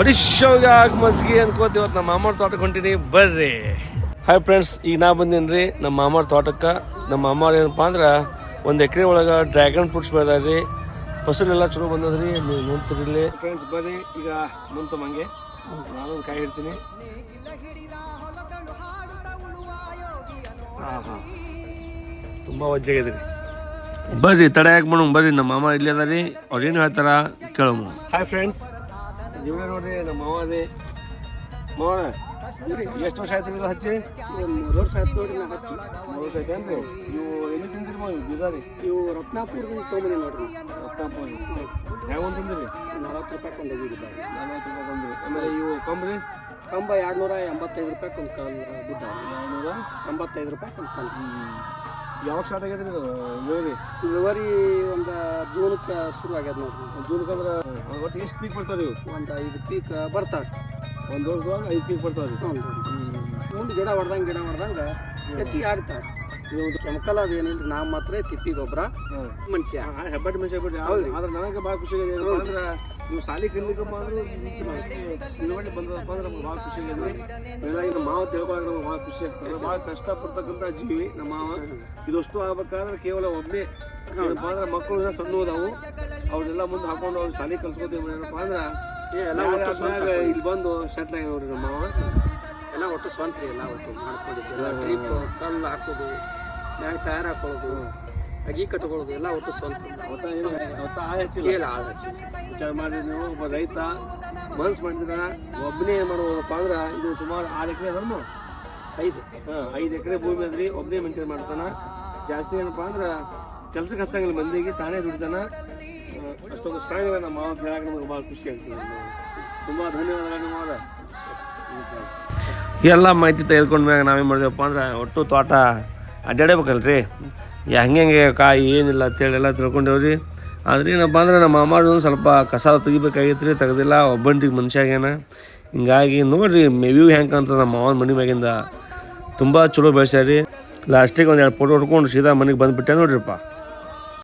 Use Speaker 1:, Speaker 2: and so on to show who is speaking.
Speaker 1: ಹೊಡಿಶೋಗ ಆಗ ಮಸ್ಗಿ ಅನ್ಕೋತ ಇವತ್ತು ನಮ್ಮ ಮಾಮರ ತೋಟಕ್ಕೆ ಹೊಂಟೀನಿ. ಬರ್ರಿ. ಹಾಯ್ ಫ್ರೆಂಡ್ಸ್ ಈಗ ನಾ ಬಂದೀನಿ ನಮ್ಮ ಮಾಮರ ತೋಟಕ್ಕೆ. ನಮ್ಮ ಮಾಮರ ಏನಪ್ಪ ಅಂದ್ರೆ ಒಂದು ಎಕರೆ ಒಳಗೆ ಡ್ರ್ಯಾಗನ್ ಫ್ರೂಟ್ಸ್ ಬೆಳೆದಾರ್ರಿ. ಫಸಲೆಲ್ಲ ಚಲೋ ಬಂದದ್ರಿ. ನೀವು ಇಲ್ಲಿ ಫ್ರೆಂಡ್ಸ್ ಬರ್ರಿ. ಈಗ ಮುಂತ ಮಂಗೆ. ನಾನು ಒಂದು ಕಾಯಿ ಇರ್ತೀನಿ ತುಂಬ ವಜ್ಜಾಗಿದೆ ರೀ ಬರ್ರಿ, ತಡೆ ಯಾಕೆ ಬರ್ರಿ, ನಮ್ಮ ಮಾಮ ಇಲ್ಲಿ ಅದ ರೀ ಅವ್ರು ಏನು ಹೇಳ್ತಾರ ಕೇಳೋಣ. ಹಾಯ್ ಫ್ರೆಂಡ್ಸ್ ಇವ್ರೆ ನೋಡ್ರಿ ನಮ್ಮ ಮಾವ ಅದೇ. ಮಾವ ಎಷ್ಟು ವರ್ಷ ಆಯ್ತು ಇದು ಹಚ್ಚಿ?
Speaker 2: ಮೂರು ವರ್ಷ ಆಯ್ತು ನೋಡ್ರಿ ನಾ ಹಚ್ಚಿ.
Speaker 1: ಮೂರು ವರ್ಷ ಆಯ್ತೇನ್ರಿ ನೀವು ಎಲ್ಲಿ ತಿಂದಿರಿ ಮಾವ ಇವು ಬೀಜ ರೀ
Speaker 2: ಇವು ರತ್ನಾಪುರದಿಂದ ತೊಗೊಂಬಂದಿ ನೋಡ್ರಿ.
Speaker 1: ರತ್ನಾಪುರ. ಯಾವ ಒಂದು ತಿಂದಿರಿ?
Speaker 2: ನಲವತ್ತು ರೂಪಾಯಿ ಒಂದು
Speaker 1: ನಲವತ್ತು ರೂಪಾಯಿ ಬಂದ್ರಿ ಆಮೇಲೆ ಇವು ಕಂಬ್ರಿ?
Speaker 2: ಕಂಬ ಎರಡ್ನೂರ ಎಂಬತ್ತೈದು ರೂಪಾಯಿ ಒಂದು ಬಿದ್ದ ಎರಡು
Speaker 1: ನೂರ
Speaker 2: ಎಂಬತ್ತೈದು ರೂಪಾಯಿ ಒಂದು ಕಾಲ್
Speaker 1: ಯಾವಾಗ ಸ್ಟಾರ್ಟ್ ಆಗ್ಯದ ರೀ ಇಳುವರಿ?
Speaker 2: ಇಳುವರಿ ಒಂದು ಜೂನಕ್ಕೆ ಶುರು ಆಗ್ಯದ ನೋಡ್ರಿ.
Speaker 1: ಜೂನ್ಕ್ಕೆ ಅಂದ್ರೆ ಒಟ್ಟು ಎಷ್ಟು ಪೀಕ್ ಬರ್ತಾವೆ ಇವು?
Speaker 2: ಒಂದು ಐದು ಪೀಕ್ ಬರ್ತಾ
Speaker 1: ಒಂದು ವರ್ಷದಾಗ ಐದು ಪೀಕ್ ಬರ್ತಾವೆ ರೀ
Speaker 2: ಹ್ಞೂ ಮುಂದೆ ಗಿಡ ಹೊಡ್ದಂಗೆ ಗಿಡ ಹೊಡ್ದಂಗೆ ಹೆಚ್ಚಿಗೆ ಆಗ್ತಾವೆ ಇದು ಕೆಮಿಕಲ್ ಅದು ಏನಿಲ್ಲ ನಾವು ಮಾತ್ರ ತಿಪ್ಪಿ ಗೊಬ್ಬರ. ಮನುಷ್ಯ.
Speaker 1: ಹೆಬ್ಬಟ್ ಮನುಷ್ಯ ಹೌದು ಆದ್ರೆ ನನಗೆ ಭಾಳ ಖುಷಿ ಆಗಿದೆ. ಏನಪ್ಪ ಅಂದ್ರೆ ನೀವು ಸಾಲಿ ಕಲಿಲಿಕ್ಕಪ್ಪ ಅಂದ್ರೆ ಇಳುವರಿ ಬಂದದಪ್ಪ ಅಂದ್ರೆ ನಮ್ಗೆ ಭಾಳ ಖುಷಿ ಆಗಿದೆ. ಮೇಲಾಗಿ ನಮ್ಮ ಮಾವ ತಿಳ್ಕೊಳ್ಳೋಕೆ ನಮ್ಗೆ ಭಾಳ ಖುಷಿ ಆಗ್ತದೆ. ಭಾಳ ಕಷ್ಟಪಡ್ತಕ್ಕಂಥ ಜೀವಿ ನಮ್ಮ ಮಾವ. ಇದಷ್ಟು ಆಗ್ಬೇಕಾದ್ರೆ ಕೇವಲ ಒಬ್ಬನೇ ಏನಪ್ಪ ಅಂದ್ರೆ ಮಕ್ಕಳು ಇನ್ನೂ ಸಣ್ಣ ಹೋದವು. ಅವ್ರನ್ನೆಲ್ಲ ಮುಂದೆ ಹಾಕೊಂಡು ಅವ್ರು ಶಾಲೆ ಕಲ್ಸ್ಕೊತೀವಿ ಏನಪ್ಪ ಅಂದ್ರೆ
Speaker 2: ಏ, ಎಲ್ಲ ಒಟ್ಟು ಸ್ವಂತ
Speaker 1: ಇಲ್ಲಿ ಬಂದು ಸೆಟ್ಲ್ ಆಗಿ ನೋಡ್ರಿ ನಮ್ಮ ಮಾವ.
Speaker 2: ಎಲ್ಲ ಒಟ್ಟು ಸ್ವಂತ ರೀ ಎಲ್ಲ ಒಟ್ಟು ಮಾಡ್ಕೊಂಡಿದ್ದು. ಎಲ್ಲ ಡ್ರಿಪ್ ಕಲ್ಲು ಹಾಕೋದು. ಮ್ಯಾಗ ಟೈರ್ ಹಾಕೊಳ್ಳೋದು ಅಗಿ ಕಟ್ಕೊಳ್ಳೋದು ಎಲ್ಲ ಒಟ್ಟು ಸ್ವಂತ.
Speaker 1: ಒಟ್ಟ ಏನು ಒಟ್ಟ ಆ ಹೆಚ್ಚಿಲ್ಲ?
Speaker 2: ಇಲ್ಲ ಆಳು ಹಚ್ಚಿ
Speaker 1: ವಿಚಾರ ಮಾಡಿ ನೀವು ಒಬ್ಬ ರೈತ ಮನ್ಸು ಮಾಡಿದ್ರೆ ಒಬ್ಬನೇ ಏನು ಮಾಡ್ಬೋದಪ್ಪ ಅಂದ್ರೆ ಇದು ಸುಮಾರು ಆರು ಎಕರೆ ಅದನ್ನು
Speaker 2: ಐದು.
Speaker 1: ಹಾಂ ಐದು ಎಕರೆ ಭೂಮಿ ಅದ್ರಿ ಒಬ್ಬನೇ ಮೇಂಟೈನ್ ಮಾಡ್ತಾನೆ. ಜಾಸ್ತಿ ಏನಪ್ಪ ಅಂದ್ರೆ ಕೆಲ್ಸಕ್ಕೆ ಹಚ್ಚಂಗಿಲ್ಲ ಮಂದಿಗೆ ತಾನೇ ದುಡಿತಾನೆ. ಅಷ್ಟೊಂದು ಸ್ಟ್ರಾಂಗ್ ನಮ್ಮ ಮಾವ ಹೇಳಕ್ಕೆ ನಮಗೆ ಭಾಳ ಖುಷಿ ಆಗ್ತದೆ. ತುಂಬ ಧನ್ಯವಾದಗಳು ಮಾವ. ಎಲ್ಲ ಮಾಹಿತಿ ತೆಗೆದುಕೊಂಡ ಮ್ಯಾಗ ನಾವೇನು ಮಾಡಿದೆವಪ್ಪ ಅಂದ್ರೆ ಒಟ್ಟು ತೋಟ ಅಡ್ಡಾಡಬೇಕಲ್ರಿ ಹೆಂಗೆ ಹೆಂಗೆ ಕಾಯಿ ಏನಿಲ್ಲ ಅಂತೇಳಿ ಎಲ್ಲ ತಿಳ್ಕೊಂಡೇವ್ರಿ ಆದ್ರೆ ಏನಪ್ಪ ಅಂದ್ರೆ ನಮ್ಮ ಮಾಮಾರು ಸ್ವಲ್ಪ ಕಸ ತೆಗಿಬೇಕಾಗಿತ್ತು ರೀ, ತೆಗೆದಿಲ್ಲ. ಒಬ್ಬಂಟಿಗೆ ಮನುಷ್ಯಾಗೇನ ಹಿಂಗಾಗಿ ನೋಡ್ರಿ ಮೇವ್ಯೂ ಹೆಂಗೆ ಅಂತ ನಮ್ಮ ಮಾವನ ಮನೆ ಮ್ಯಾಗಿಂದ. ತುಂಬ ಚಲೋ ಬೆಳೆಸ್ಯಾರಿ. ಲಾಸ್ಟಿಗೆ ಒಂದು ಎರಡು ಫೋಟೋ ಹೊಡ್ಕೊಂಡು ಸೀದಾ ಮನೆಗೆ ಬಂದುಬಿಟ್ಟೆ ನೋಡ್ರಿಪ್ಪ.